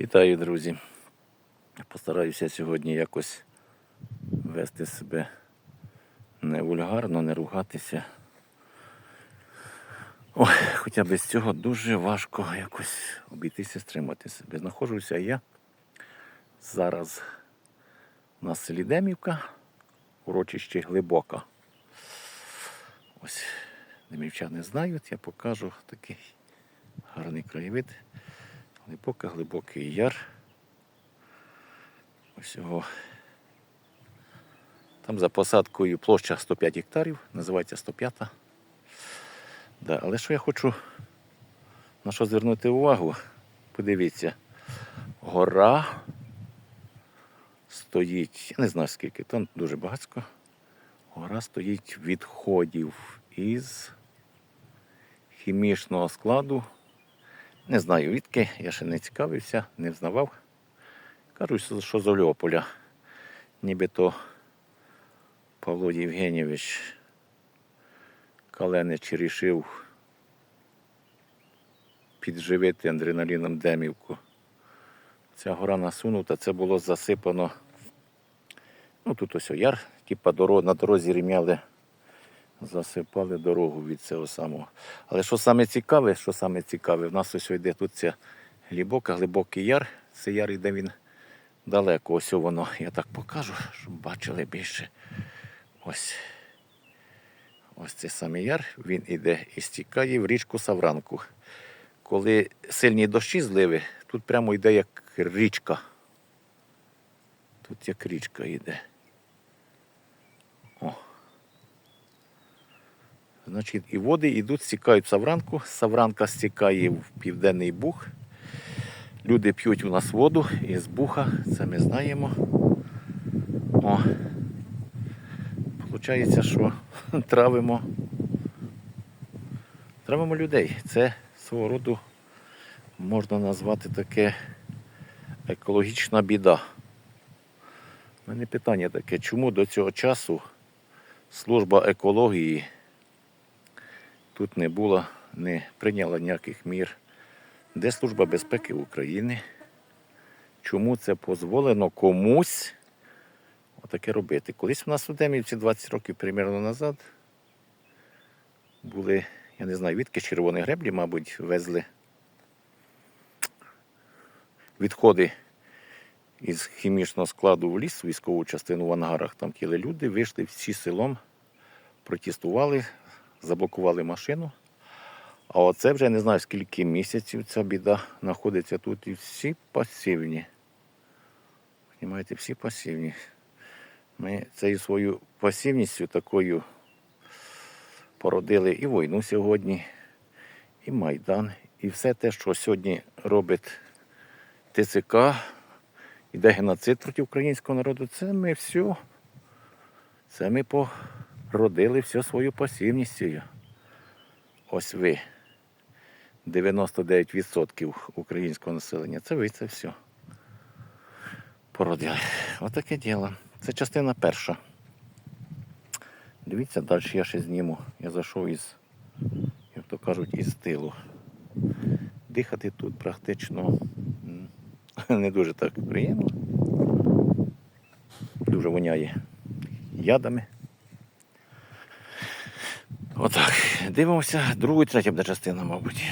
Вітаю, друзі. Постараюся сьогодні якось вести себе не вульгарно, не ругатися. Ой, хоча без цього дуже важко якось обійтися, стримати себе. Знаходжуся я зараз на селі Демівка, урочище Глибока. Ось демівчани знають, я покажу такий гарний краєвид. Глибока, глибокий яр. Ось його. Там за посадкою площа 105 гектарів, називається 105. Да, але що я хочу на що звернути увагу? Подивіться, гора стоїть, я не знаю скільки, там дуже багатько. Гора стоїть відходів із хімічного складу не знаю відки, я ще не цікавився, не взнавав. Кажуть, що з Олеополя. Нібито Павло Євгенійович Каленич рішив підживити адреналіном Демівку. Ця гора насунута, це було засипано. Ну тут ось яр, типа на дорозі рівняли засипали дорогу від цього самого. Але що саме цікаве, що саме цікаве, в нас ось йде тут ця глибока, глибокий яр. Це яр іде він далеко. Ось воно, я так покажу, щоб бачили більше. Ось. Ось цей самий яр, він іде і стікає в річку Савранку. Коли сильні дощі зливи, тут прямо йде як річка. Тут як річка йде. Значить, і води йдуть, стікають Савранку. Савранка стікає в Південний Буг. Люди п'ють у нас воду із буха, це ми знаємо. О. Получається, що травимо, травимо людей. Це свого роду можна назвати таке екологічна біда. У мене питання таке, чому до цього часу служба екології тут не було, не прийняла ніяких мір. Де Служба безпеки України? Чому це дозволено комусь отаке робити? Колись у нас у Демівці 20 років примерно назад були, я не знаю, відки червоні греблі, мабуть, везли відходи із хімічного складу в ліс, в військову частину в ангарах. Там кіли люди, вийшли всі селом, протестували, заблокували машину. А оце вже не знаю скільки місяців ця біда знаходиться тут і всі пасивні. Понімаєте, всі пасивні. Ми цією свою пасивністю такою породили і війну сьогодні, і Майдан, і все те, що сьогодні робить ТЦК, іде геноцид проти українського народу, це ми все, це ми породили все свою пасивністю. Ось ви. 99% українського населення. Це ви це все. Породили. Отаке діло. Це частина перша. Дивіться, далі я ще зніму. Я зайшов із, як то кажуть, із тилу. Дихати тут практично не дуже так приємно. Дуже воняє ядами. Отак. Дивимося другу і третя буде частина, мабуть.